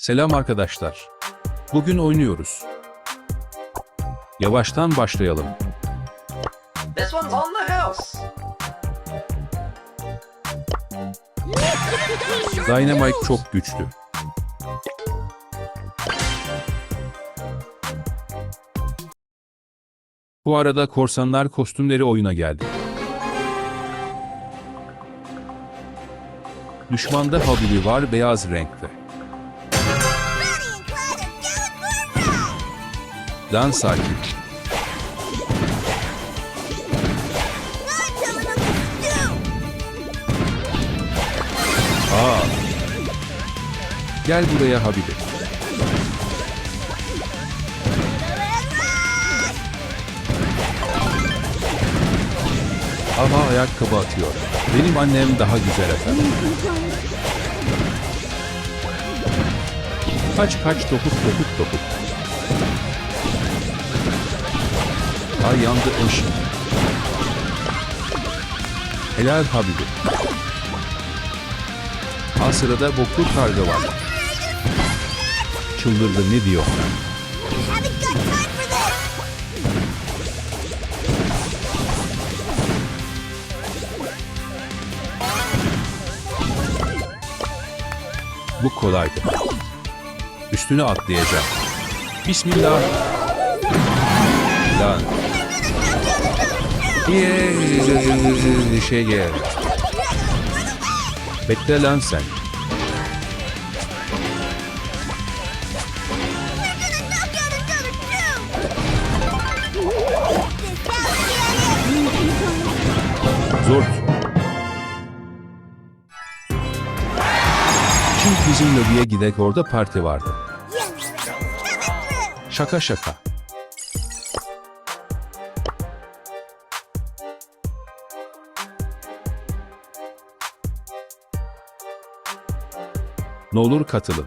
Selam arkadaşlar. Bugün oynuyoruz. Yavaştan başlayalım. This one's on the house. Dynamite çok güçlü. Bu arada korsanlar kostümleri oyuna geldi. Düşmanda Habili var beyaz renkte. Dan sakin. Aa. Gel buraya Habili. Ama ayakkabı atıyor. Benim annem daha güzel efendim. Kaç kaç topuk topuk topuk. Ay yandı eşim. Helal Habibi. Ha sırada boklu karga var. Çıldırdı ne diyor? Bu kolaydı. Üstüne atlayacağım. Bismillah. Lan. Şey gel. Bekle lan sen. Zor. Şimdi bizim lobiye gidek orada parti vardı. Şaka şaka. N'olur katılın.